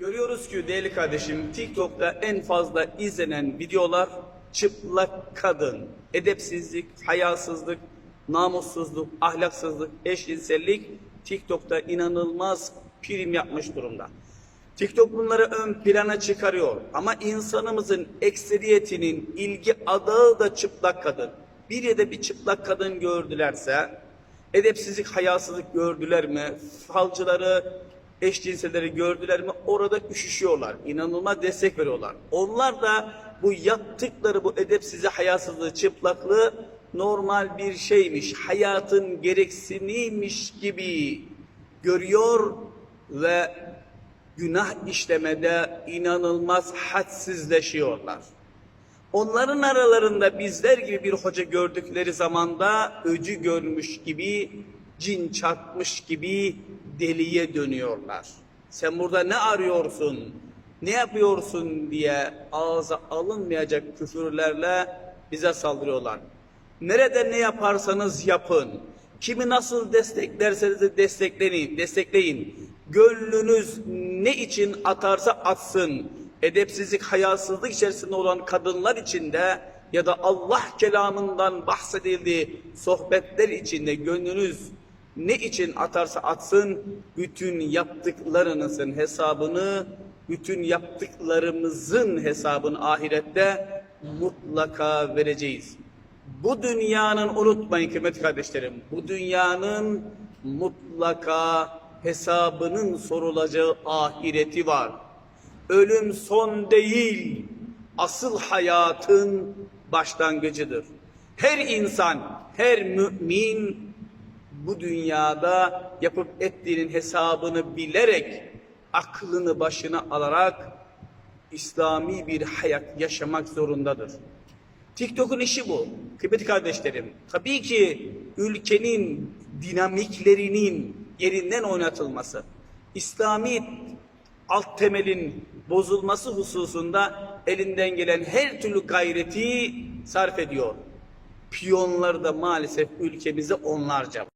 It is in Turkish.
Görüyoruz ki değerli kardeşim TikTok'ta en fazla izlenen videolar çıplak kadın, edepsizlik, hayasızlık, namussuzluk, ahlaksızlık, eşcinsellik TikTok'ta inanılmaz prim yapmış durumda. TikTok bunları ön plana çıkarıyor ama insanımızın ekseriyetinin ilgi adağı da çıplak kadın. Bir da bir çıplak kadın gördülerse edepsizlik, hayasızlık gördüler mi? Falcıları, eşcinselleri gördüler mi? Orada üşüşüyorlar. İnanılmaz destek veriyorlar. Onlar da bu yaptıkları bu edepsizliği, hayasızlığı, çıplaklığı normal bir şeymiş, hayatın gereksiniymiş gibi görüyor ve günah işlemede inanılmaz hadsizleşiyorlar. Onların aralarında bizler gibi bir hoca gördükleri zamanda öcü görmüş gibi, cin çarpmış gibi deliye dönüyorlar. Sen burada ne arıyorsun, ne yapıyorsun diye ağza alınmayacak küfürlerle bize saldırıyorlar. Nerede ne yaparsanız yapın, kimi nasıl desteklerseniz de destekleyin, destekleyin. Gönlünüz ne için atarsa atsın. Edepsizlik, hayasızlık içerisinde olan kadınlar içinde ya da Allah kelamından bahsedildiği sohbetler içinde gönlünüz ne için atarsa atsın bütün yaptıklarınızın hesabını bütün yaptıklarımızın hesabını ahirette mutlaka vereceğiz. Bu dünyanın unutmayın kıymetli kardeşlerim. Bu dünyanın mutlaka hesabının sorulacağı ahireti var. Ölüm son değil, asıl hayatın başlangıcıdır. Her insan, her mümin bu dünyada yapıp ettiğinin hesabını bilerek, aklını başına alarak İslami bir hayat yaşamak zorundadır. TikTok'un işi bu. Kıymetli kardeşlerim, tabii ki ülkenin dinamiklerinin yerinden oynatılması, İslami alt temelin bozulması hususunda elinden gelen her türlü gayreti sarf ediyor. Piyonları da maalesef ülkemizde onlarca.